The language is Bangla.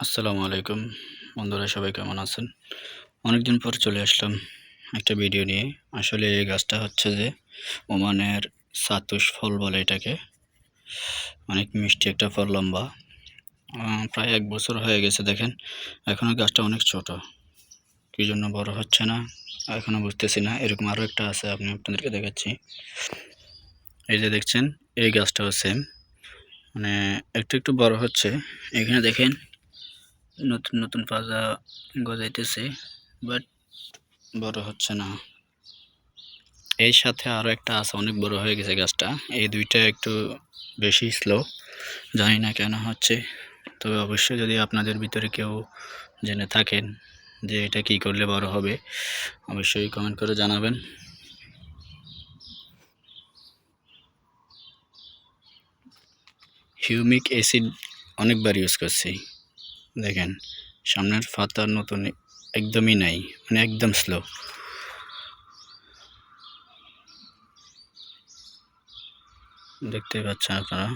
আসসালামু আলাইকুম। বন্ধুরা, সবাই কেমন আছেন? অনেকদিন পর চলে আসলাম একটা ভিডিও নিয়ে। আসলে এই গাছটা হচ্ছে যে ওমানের সাতুষ ফল বলে এটাকে। অনেক মিষ্টি একটা ফল, লম্বা। প্রায় এক বছর হয়ে গেছে, দেখেন। এখনও গাছটা অনেক ছোট। কী জন্য বড় হচ্ছে না এখনও বুঝতেছি না। এরকম আরও একটা আছে আপনি আপনাদেরকে দেখাচ্ছি। এই যে দেখছেন, এই গাছটাও সেম মানে একটু একটু বড় হচ্ছে। এখানে দেখেন নতুন নতুন পাতা গজাইতেছে বাট বড় হচ্ছে না। এর সাথে আরও একটা আছে, অনেক বড় হয়ে গেছে গাছটা। এই দুইটা একটু বেশি স্লো জানি না কেন হচ্ছে। তবে অবশ্যই যদি আপনাদের ভিতরে কেউ জেনে থাকেন যে এটা কি করলে বড় হবে, অবশ্যই কমেন্ট করে জানাবেন। হিউমিক অ্যাসিড অনেকবার ইউজ করছি। দেখেন সামনের ফাতার নতুন একদমই নাই মানে একদম স্লো দেখতে পাচ্ছেন আপনারা?